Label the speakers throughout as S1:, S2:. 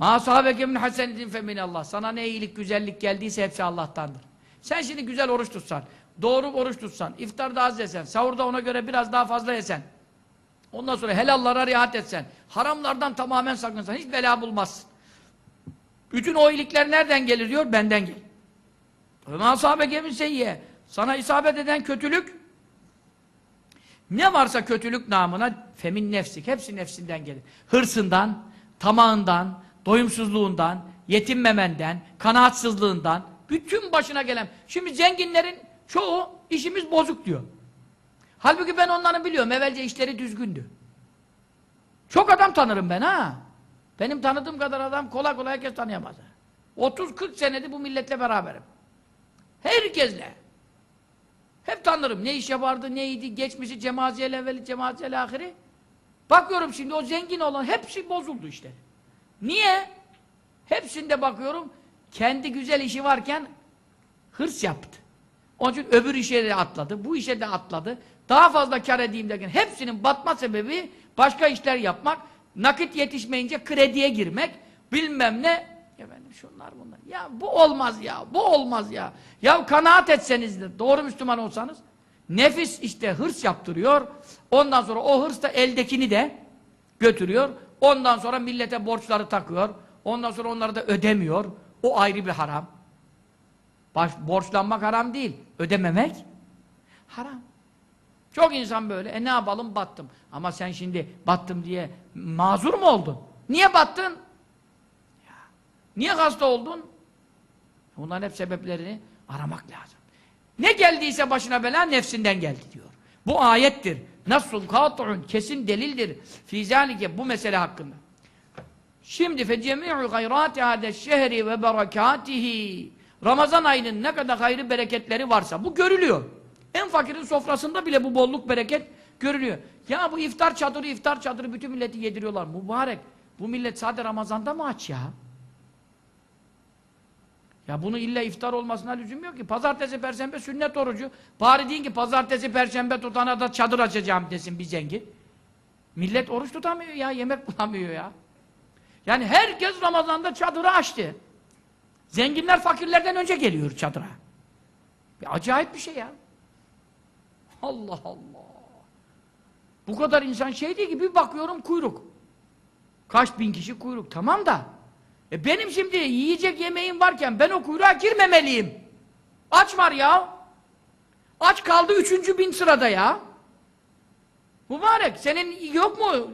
S1: Ma sahabeke min hasenetin feminallah. Sana ne iyilik, güzellik geldiyse hepsi Allah'tandır. Sen şimdi güzel oruç tutsan, doğru oruç tutsan, iftarda az yesen, sahurda ona göre biraz daha fazla yesen, ondan sonra helallara riayet etsen, haramlardan tamamen sakınsan, hiç bela bulmazsın. Bütün o iyilikler nereden gelir diyor? Benden gelir. Ma sahabeke min seyyiye. Sana isabet eden kötülük ne varsa kötülük namına femin nefsik. Hepsi nefsinden gelir. Hırsından, tamağından, doyumsuzluğundan, yetinmemenden, kanaatsızlığından, bütün başına gelen. Şimdi zenginlerin çoğu işimiz bozuk diyor. Halbuki ben onları biliyorum. Evvelce işleri düzgündü. Çok adam tanırım ben ha. Benim tanıdığım kadar adam kolay kolay herkes tanıyamaz. 30-40 senedir bu milletle beraberim. Herkesle. Hep tanırım. Ne iş yapardı, neydi, geçmişi, cemaziyel evveli, cemaziyel ahiri. Bakıyorum şimdi o zengin olan hepsi bozuldu işte. Niye? Hepsinde bakıyorum kendi güzel işi varken hırs yaptı. Onun için öbür işe de atladı, bu işe de atladı. Daha fazla kar edeyim derken hepsinin batma sebebi başka işler yapmak, nakit yetişmeyince krediye girmek, bilmem ne. Efendim şunlar bunlar. Ya bu olmaz ya, bu olmaz ya. Ya kanaat etseniz de, doğru Müslüman olsanız, nefis işte hırs yaptırıyor. Ondan sonra o hırs da eldekini de götürüyor. Ondan sonra millete borçları takıyor. Ondan sonra onları da ödemiyor. O ayrı bir haram. Baş, borçlanmak haram değil. Ödememek haram. Çok insan böyle. E ne yapalım battım. Ama sen şimdi battım diye mazur mu oldun? Niye battın? Niye hasta oldun? Bunların hep sebeplerini aramak lazım. Ne geldiyse başına bela nefsinden geldi diyor. Bu ayettir. Nasıl kat'un kesin delildir. Fî zâlike bu mesele hakkında. Şimdi fe cemî'u gayrâti hâde şehri ve berekâtihi Ramazan ayının ne kadar hayrı bereketleri varsa bu görülüyor. En fakirin sofrasında bile bu bolluk bereket görülüyor. Ya bu iftar çadırı iftar çadırı bütün milleti yediriyorlar. Mübarek. Bu millet sadece Ramazan'da mı aç ya? Ya bunu illa iftar olmasına lüzum yok ki. Pazartesi, perşembe sünnet orucu. Bari deyin ki pazartesi, perşembe tutana da çadır açacağım desin bir zengin. Millet oruç tutamıyor ya, yemek bulamıyor ya. Yani herkes Ramazan'da çadırı açtı. Zenginler fakirlerden önce geliyor çadıra. Bir acayip bir şey ya. Allah Allah. Bu kadar insan şey değil ki bir bakıyorum kuyruk. Kaç bin kişi kuyruk. Tamam da e benim şimdi yiyecek yemeğim varken ben o kuyruğa girmemeliyim. Aç var ya. Aç kaldı üçüncü bin sırada ya. Mübarek senin yok mu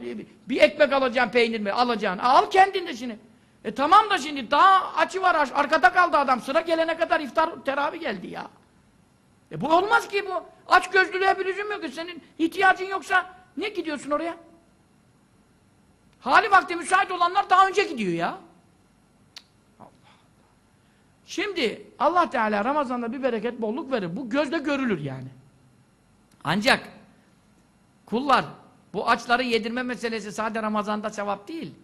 S1: bir ekmek alacaksın peynir mi alacaksın al kendin de şimdi. E tamam da şimdi daha açı var arkada kaldı adam sıra gelene kadar iftar teravih geldi ya. E bu olmaz ki bu. Aç gözlülüğe bir lüzum yok ki senin ihtiyacın yoksa ne gidiyorsun oraya? Hali vakti müsait olanlar daha önce gidiyor ya. Şimdi Allah Teala Ramazan'da bir bereket bolluk verir. Bu gözle görülür yani. Ancak kullar bu açları yedirme meselesi sadece Ramazan'da sevap değil.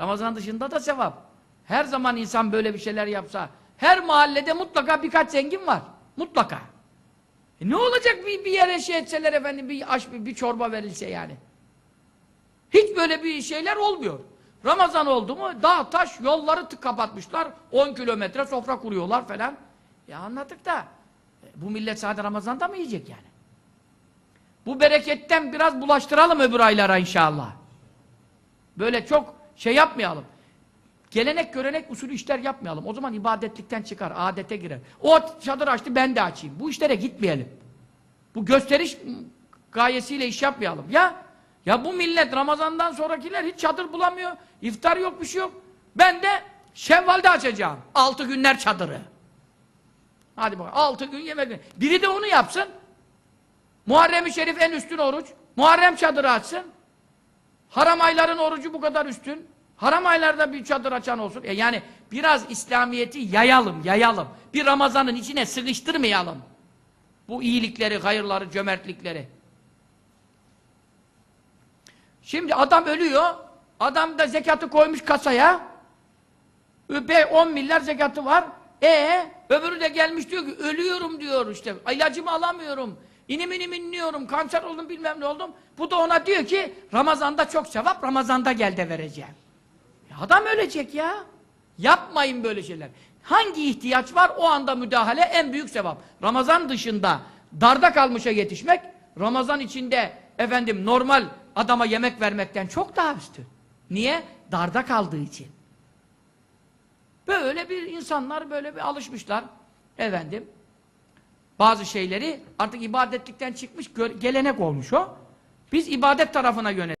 S1: Ramazan dışında da sevap. Her zaman insan böyle bir şeyler yapsa her mahallede mutlaka birkaç zengin var. Mutlaka. E ne olacak bir, bir yere şey etseler efendim bir aş bir, bir çorba verilse yani. Hiç böyle bir şeyler olmuyor. Ramazan oldu mu dağ taş yolları tık kapatmışlar. 10 kilometre sofra kuruyorlar falan. Ya anladık da e, bu millet sadece Ramazan'da mı yiyecek yani? Bu bereketten biraz bulaştıralım öbür aylara inşallah. Böyle çok şey yapmayalım. Gelenek görenek usulü işler yapmayalım. O zaman ibadetlikten çıkar, adete girer. O çadır açtı ben de açayım. Bu işlere gitmeyelim. Bu gösteriş gayesiyle iş yapmayalım. Ya ya bu millet Ramazan'dan sonrakiler hiç çadır bulamıyor. İftar yok bir şey yok. Ben de Şevval'de açacağım. Altı günler çadırı. Hadi bakalım. Altı gün yemek. Biri de onu yapsın. Muharrem-i Şerif en üstün oruç. Muharrem çadırı açsın. Haram ayların orucu bu kadar üstün. Haram aylarda bir çadır açan olsun. E yani biraz İslamiyet'i yayalım, yayalım. Bir Ramazan'ın içine sıkıştırmayalım. Bu iyilikleri, hayırları, cömertlikleri. Şimdi adam ölüyor. Adam da zekatı koymuş kasaya. 10 milyar zekatı var. E öbürü de gelmiş diyor ki ölüyorum diyor işte. İlacımı alamıyorum. İnim inim inliyorum. Kanser oldum bilmem ne oldum. Bu da ona diyor ki Ramazan'da çok sevap. Ramazan'da gel de vereceğim. Ya Adam ölecek ya. Yapmayın böyle şeyler. Hangi ihtiyaç var o anda müdahale en büyük sevap. Ramazan dışında darda kalmışa yetişmek, Ramazan içinde efendim normal adama yemek vermekten çok daha üstün. Niye? Darda kaldığı için. Böyle bir insanlar böyle bir alışmışlar. Efendim bazı şeyleri artık ibadetlikten çıkmış gelenek olmuş o. Biz ibadet tarafına yönelik.